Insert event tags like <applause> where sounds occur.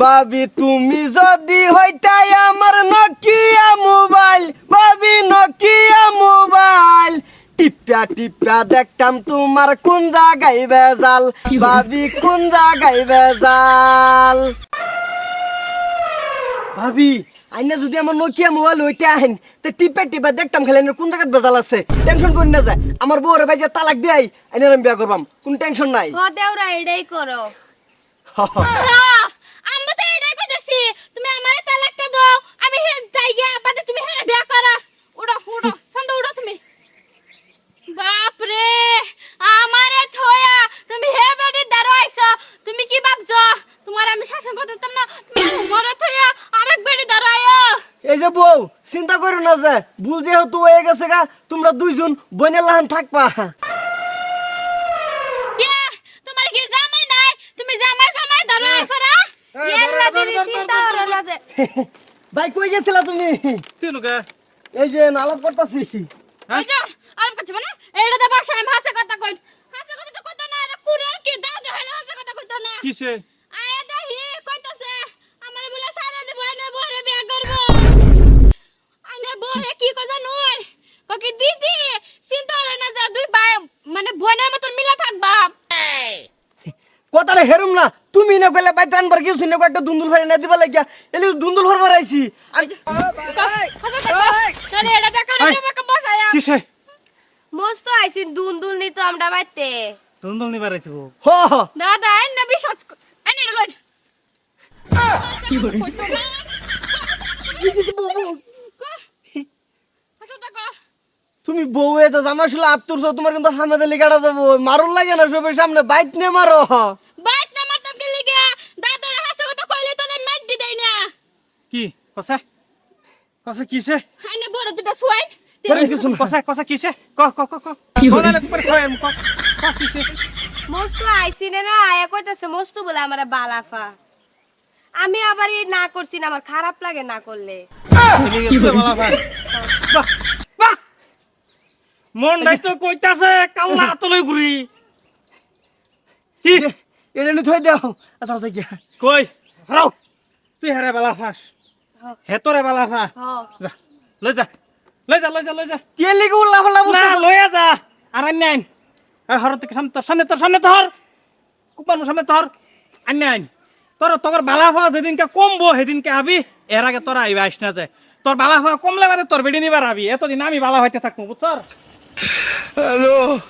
ভাবি তুমি যদি হইতাই আমার নকিয়া মোবাইল ভাবি নকিয়া মোবাইল টিপা টিপা দেখতাম তোমার কোন জায়গায় বেজাল ভাবি কোন জায়গায় বেজাল ভাবি আইনা যদি আমার নকিয়া মোবাইল হইতে আহেন তো টিপা টিপা দেখতাম খালি আইনের কোন জায়গায় বেজাল আছে। টেনশন করি না যায়। আমার বউরে ভাই যে তালাক দেয় আইনের আমি বিয়া করবাম। কোন টেনশন নাই। হ দেওরা এটাই করো <laughs> আমরা তো এটাই কইতেছি তুমি আমারে তালাকটা দাও আমি হে যাই গিয়া বাদে তুমি হে বিয়া করা উড়ো উড়ো সন্দ উড়ো তুমি বাপ রে আমারে থয়া তুমি হে বেডি দাঁড়ো আইছো তুমি কি ভাবছ করতাম না তুমি আমারে থয়া আরেক বেডি দাঁড়ো এই যে বউ চিন্তা করো না যে ভুল যেহেতু হয়ে গেছে গা তোমরা দুইজন বোনের লাহান থাকবা। তোমার কি জামাই নাই? তুমি জামার জামাই ধরো এফরা ইয়াল্লা দিদি চিন্তা করো না যে ভাই কই গেছিলা তুমি? তিনুকে এই যে নালাপ করতাছি। ওই যে আর কাছে মানে? এইটা তো বাসায় আমি হাসে কথা কই হাসে কথা তো কইতো না আর কুরআন কি? দাও দে হাসে কথা কইতো না। কিসে? বলে কি কথা নয় ককি দিদি চিন্তা করে না যা দুই ভাই মানে বোনের মতন মিলা থাকবা কথাটা হেরুম না তুমি না কইলে বাইতে আনবার কিছু না একটা দুন্দুল ভরে না দিবা লাগিয়া এলি দুন্দুল ভরবার আইছি তাহলে এটা দেখা না আমাকে বসায়া কিসে? মস্ত আইছিন দুনদুল নি তো আমরা বাইতে। দুন্দুল নি আইছি বউ হ হ। দাদা আইন না বিশ্বাস আইন এটা লইন কি করে আচ্ছা দেখো তুমি বউ এত জামা শুলে আত্মুরছো তোমার কিন্তু হামেদে লিগাড়া যাব। মারুন লাগে না সবের সামনে বাইক নে মারো। বাইত না মারতাম কে লিগে? দাদার হাসে কথা কইলে তোদের মাইট দেই না। কি? কসা? কসা কিসে? আইনে বড় দুটো সুয়াইন। কসা কসা কিসে? ক ক ক ক। বলালে পরে সবাই ক ক কিসে? মস্ত আইসিনে না আয়া কইতাছে মস্ত বলে আমার বালাফা। আমি আবার এই না করছি না আমার খারাপ লাগে না করলে। কি বলা বাহ। মন নাই তো কইতাছে কাল্লা আতলৈ ঘুরি কি এটা নিয়ে থই দেও আচ্ছা আচ্ছা গিয়া। কই? রাও তুই হারে বালা ফাস। হেতরে বালা ফা হ যা লই যা লই যা লই যা লই যা। কে লিগে উল্লা ফল্লা না লইয়া যা। আর আইন আইন। এই হর থেকে সামনে তোর সামনে তোর সামনে তোর কুপার সামনে তোর আইন আইন। তোর তোর বালাফা যেদিনকে কমবো সেদিনকে আবি। এর আগে তোরা আইবা আইস না যায় তোর বালাফা কমলে বাদে তোর বেডি নিবার আবি। এতদিন আমি বালা হইতে থাকব বুঝছর あの。